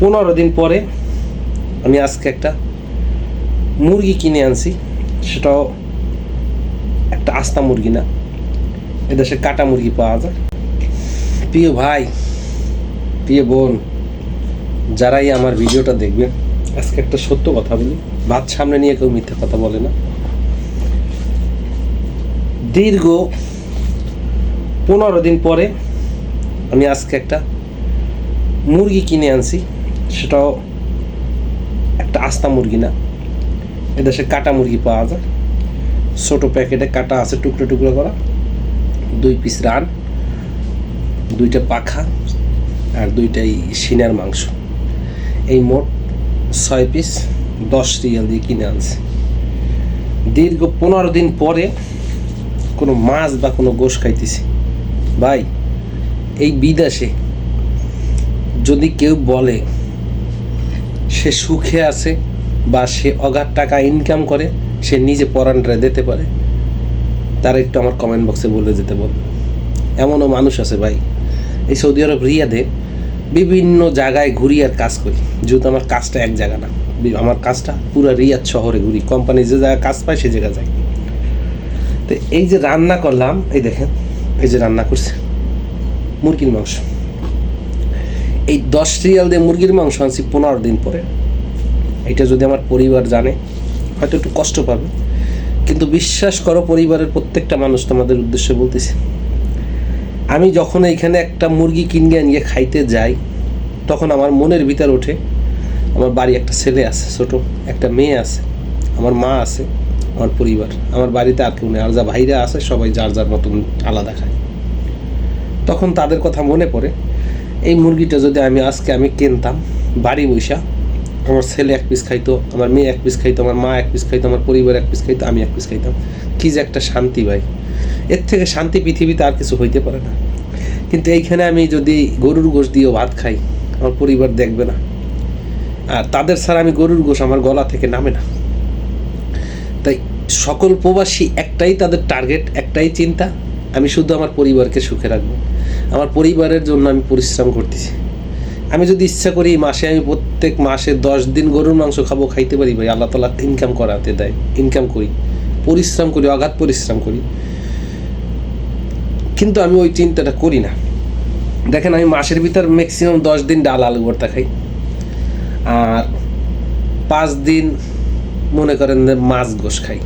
পনেরো দিন পরে আমি আজকে একটা মুরগি কিনে আনছি। সেটাও একটা আস্তা মুরগি না। এদেশে কাটা মুরগি পাওয়া যায়। প্রিয় ভাই, প্রিয় বোন, যারাই আমার ভিডিওটা দেখবে আজকে একটা সত্য কথা বলি। ভাত সামনে নিয়ে কেউ মিথ্যা কথা বলে না। দীর্ঘ পনেরো দিন পরে আমি আজকে একটা মুরগি কিনে আনছি। সেটাও একটা আস্তা মুরগি না। এদেশে কাটা মুরগি পাওয়া যায়। ছোটো প্যাকেটে কাটা আছে টুকরো টুকরো করা। দুই পিস রান, দুইটা পাখা আর দুইটাই সিনার মাংস। এই মোট ছয় পিস দশ রিয়াল দিয়ে কিনে আনছে। দীর্ঘ পনেরো দিন পরে কোনো মাছ বা কোনো গোশ খাইতেছি। ভাই, এই বিদেশে যদি কেউ বলে সে সুখে আছে বা সে অগাধ টাকা ইনকাম করে, সে নিজে পরানটা দিতে পারে। তার একটু আমার কমেন্ট বক্সে বলে যেতে বল। এমনও মানুষ আছে ভাই। এই সৌদি আরব রিয়াদে বিভিন্ন জায়গায় ঘুরি আর কাজ করি। যেহেতু আমার কাজটা এক জায়গা না, আমার কাজটা পুরো রিয়াদ শহরে ঘুরি। কোম্পানি যে জায়গায় কাজ পায় সে জায়গায় যাই। তো এই যে রান্না করলাম, এই দেখেন, এই যে রান্না করছে মুরগির মাংস। এই দশ রিয়াল দিয়ে মুরগির মাংস আনছি পনেরো দিন পরে। এটা যদি আমার পরিবার জানে, হয়তো একটু কষ্ট পাবে। কিন্তু বিশ্বাস করো, পরিবারের প্রত্যেকটা মানুষ তোমাদের উদ্দেশ্যে বলতেছি, আমি যখন এইখানে একটা মুরগি কিনে নিয়ে খাইতে যাই, তখন আমার মনের ভিতর ওঠে, আমার বাড়ি একটা ছেলে আছে, ছোট, একটা মেয়ে আছে, আমার মা আছে, আমার পরিবার। আমার বাড়িতে আর কেউ নেই, আর যা ভাইরা আছে, সবাই যার যার মতন আলাদা খায়। তখন তাদের কথা মনে পড়ে এই মুরগিটা যদি আমি আজকে আমি কিনতাম, বাড়ি বৈশা আমার ছেলে এক পিস খাইতো, আমার মেয়ে এক পিস খাইতো, আমার মা এক পিস খাইতো, আমার পরিবার এক পিস খাইতো, আমি এক পিস খাইতাম। কি যে একটা শান্তি ভাই। এর থেকে শান্তি পৃথিবীতে আর কিছু হইতে পারে না। কিন্তু এইখানে আমি যদি গরুর গোশ দিয়েও ভাত খাই, আমার পরিবার দেখবে না। আর তাদের ছাড়া আমি গরুর গোশ আমার গলা থেকে নামে না। তাই সকল প্রবাসী একটাই তাদের টার্গেট একটাই চিন্তা, আমি শুধু আমার পরিবারকে সুখে রাখব। আমার পরিবারের জন্য আমি পরিশ্রম করতেছি। আমি যদি ইচ্ছা করি মাসে আমি প্রত্যেক মাসে দশ দিন গরুর মাংস খাব, খাইতে পারি ভাই। আল্লাহ তালা ইনকাম করাতে দেয়। ইনকাম করি। পরিশ্রম করি, অগাধ পরিশ্রম করি। কিন্তু আমি ওই চিন্তাটা করি না। দেখেন আমি মাসের ভিতর ম্যাক্সিমাম দশ দিন ডাল, আলু, ভর্তা খাই। আর পাঁচ দিন মনে করেন যে মাছ গোস খাই।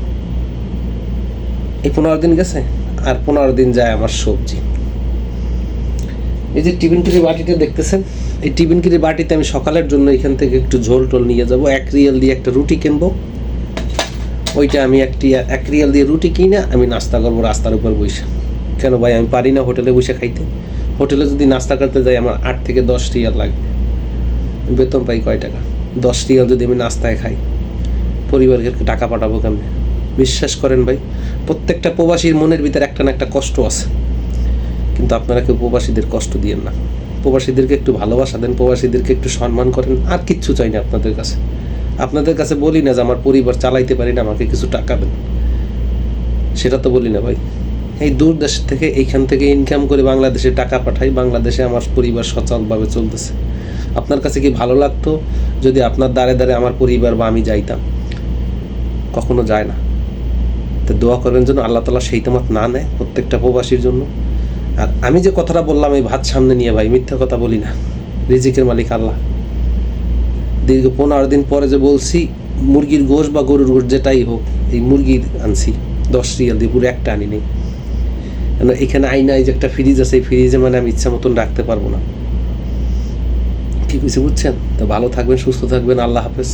এই পনেরো দিন গেছে, আর পনেরো দিন যায় আমার সবজি। এই যে টিফিন কিরি বাটিটা দেখতেছেন? এই টিফিন কিরি বাটিতে আমি সকালের জন্য এখান থেকে একটু ঝোল টোল নিয়ে যাব। এক রিয়াল দিয়ে একটা রুটি কিনবো। ওইটা আমি একটি, এক রিয়াল দিয়ে রুটি কিনে আমি নাস্তা করব রাস্তার উপর বসে। কেন ভাই, আমি পারি না হোটেলে বসে খাইতে। হোটেলে যদি নাস্তা করতে যাই, আমার আট থেকে দশ রিয়াল লাগবে বেতন পাই কয় টাকা? দশ রিয়াল যদি আমি নাস্তায় খাই, পরিবারকে টাকা পাঠাবো কেমনে? বিশ্বাস করেন ভাই, প্রত্যেকটা প্রবাসীর মনের ভিতরে একটা না একটা কষ্ট আছে। কিন্তু আপনারা কেউ প্রবাসীদের কষ্ট দিয়েন না। প্রবাসীদেরকে একটু ভালোবাসা দেন, প্রবাসীদেরকে একটু সম্মান করেন, আর কিচ্ছু চাই না আপনাদের কাছে। আপনাদের কাছে বলি না যে আমার পরিবার চালাইতে পারি না, আমাকে কিছু টাকা দেন। সেটা তো বলি না ভাই। এই দূর দেশ থেকে, এইখান থেকে ইনকাম করে বাংলাদেশে টাকা পাঠাই, বাংলাদেশে আমার পরিবার সচলভাবে চলতেছে। আপনার কাছে কি ভালো লাগতো যদি আপনার দ্বারে দ্বারে আমার পরিবার বা আমি যাইতাম? কখনো যায় না। তো দোয়া করবেন যেন আল্লাহ তালা সেই তোমার না নেয় প্রত্যেকটা প্রবাসীর জন্য। আর আমি যে কথাটা বললাম, এই ভাত সামনে নিয়ে ভাই, মিথ্যা কথা বলি না। রিজিকের মালিক আল্লাহ। দীর্ঘ পনেরো দিন পরে যে বলছি, মুরগির গোশ বা গরুর গোশ যেটাই হোক, এই মুরগির আনছি, দশ রিয়াল দিয়ে পুরো একটা আনি নেই। কেন এখানে আইনা, এই যে একটা ফ্রিজ আছে, এই ফ্রিজে মানে আমি ইচ্ছা মতন রাখতে পারব না। কি কিছু বুঝছেন? তো ভালো থাকবেন, সুস্থ থাকবেন, আল্লাহ হাফেজ।